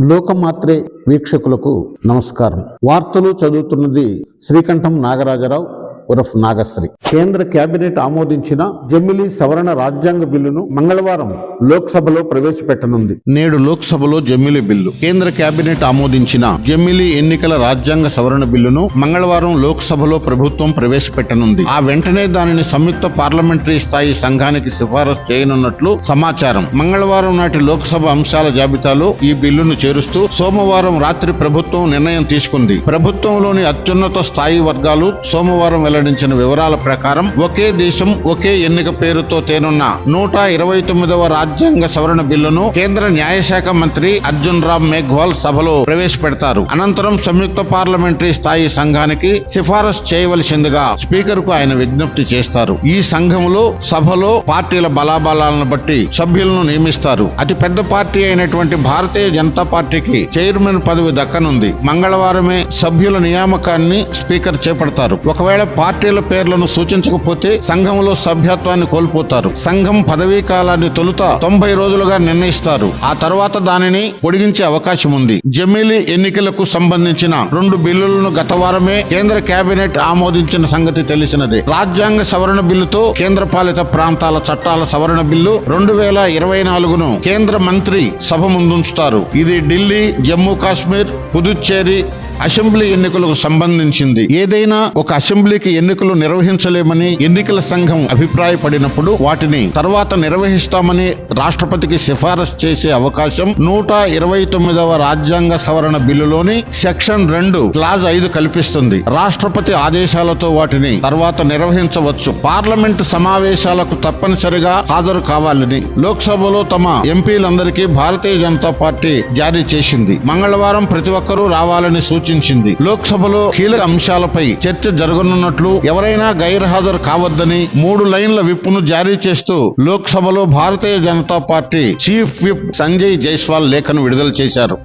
లోకమాత్రే వీక్షకులకు నమస్కారం. వార్తలు చదువుతున్నది శ్రీకంఠం నాగరాజరావు. ఉరఫ్ నాగశ్రీ. కేంద్ర కేబినెట్ ఆమోదించిన జమిలీ సవరణ రాజ్యాంగ బిల్లును మంగళవారం లోక్సభలో ప్రవేశపెట్టనుంది. నేడు లోక్సభలో జమిలీ బిల్లు. కేంద్ర కేబినెట్ ఆమోదించిన జమిలీ ఎన్నికల రాజ్యాంగ సవరణ బిల్లును మంగళవారం లోక్సభలో ప్రభుత్వం ప్రవేశపెట్టనుంది. ఆ వెంటనే దానిని సంయుక్త పార్లమెంటరీ స్థాయి సంఘానికి సిఫారసు చేయనున్నట్లు సమాచారం. మంగళవారం నాటి లోక్సభ అంశాల జాబితాలో ఈ బిల్లును చేరుస్తూ సోమవారం రాత్రి ప్రభుత్వం నిర్ణయం తీసుకుంది. ప్రభుత్వంలోని అత్యున్నత స్థాయి వర్గాలు సోమవారం వెల్లడించిన వివరాల ప్రకారం ఒకే దేశం ఒకే ఎన్నిక పేరుతో తేనున్న నూట ఇరవై తొమ్మిదవ రాజ్యాంగ సవరణ బిల్లును కేంద్ర న్యాయశాఖ మంత్రి అర్జున్ రామ్ మేఘ్వాల్ సభలో ప్రవేశపెడతారు. అనంతరం సంయుక్త పార్లమెంటరీ స్థాయి సంఘానికి సిఫారసు చేయవలసిందిగా స్పీకర్కు ఆయన విజ్ఞప్తి చేస్తారు. ఈ సంఘంలో సభలో పార్టీల బలాబలాలను బట్టి సభ్యులను నియమిస్తారు. అతి పెద్ద పార్టీ అయినటువంటి భారతీయ జనతా పార్టీకి చైర్మన్ పదవి దక్కనుంది. మంగళవారమే సభ్యుల నియామకాన్ని స్పీకర్ చేపడతారు. ఒకవేళ పార్టీల పేర్లను సూచించకపోతే సంఘంలో సభ్యత్వాన్ని కోల్పోతారు. సంఘం పదవీ కాలాన్ని తొలుత తొంభై రోజులుగా నిర్ణయిస్తారు. ఆ తర్వాత దానిని పొడిగించే అవకాశం ఉంది. జమీలీ ఎన్నికలకు సంబంధించిన రెండు బిల్లులను గత వారమే కేంద్ర కేబినెట్ ఆమోదించిన సంగతి తెలిసినదే. రాజ్యాంగ సవరణ బిల్లుతో కేంద్ర పాలిత ప్రాంతాల చట్టాల సవరణ బిల్లు రెండు వేల ఇరవై నాలుగును కేంద్ర మంత్రి సభ ముందుంచుతారు. ఇది ఢిల్లీ జమ్మూ కాశ్మీర్ పుదుచ్చేరి అసెంబ్లీ ఎన్నికలకు సంబంధించింది. ఏదైనా ఒక అసెంబ్లీకి ఎన్నికలు నిర్వహించలేమని ఎన్నికల సంఘం అభిప్రాయపడినప్పుడు వాటిని తర్వాత నిర్వహిస్తామని రాష్ట్రపతికి సిఫారసు చేసే అవకాశం నూట ఇరవై తొమ్మిదవ రాజ్యాంగ సవరణ బిల్లులోని సెక్షన్ రెండు క్లాజ్ ఐదు కల్పిస్తుంది. రాష్ట్రపతి ఆదేశాలతో వాటిని తర్వాత నిర్వహించవచ్చు. పార్లమెంటు సమావేశాలకు తప్పనిసరిగా హాజరు కావాలని లోక్సభలో తమ ఎంపీలందరికీ భారతీయ జనతా పార్టీ జారీ చేసింది. మంగళవారం ప్రతి ఒక్కరూ రావాలని సూచించింది లోక్సభలో కీలక అంశాలపై చర్చ జరగనున్నట్లు ఎవరైనా గైర్హాజరు కావద్దని మూడు లైన్ల విప్పును జారీ చేస్తూ లోక్సభలో Bharatiya Janata Party chief whip Sanjay Jaiswal లేఖను విడుదల చేశారు.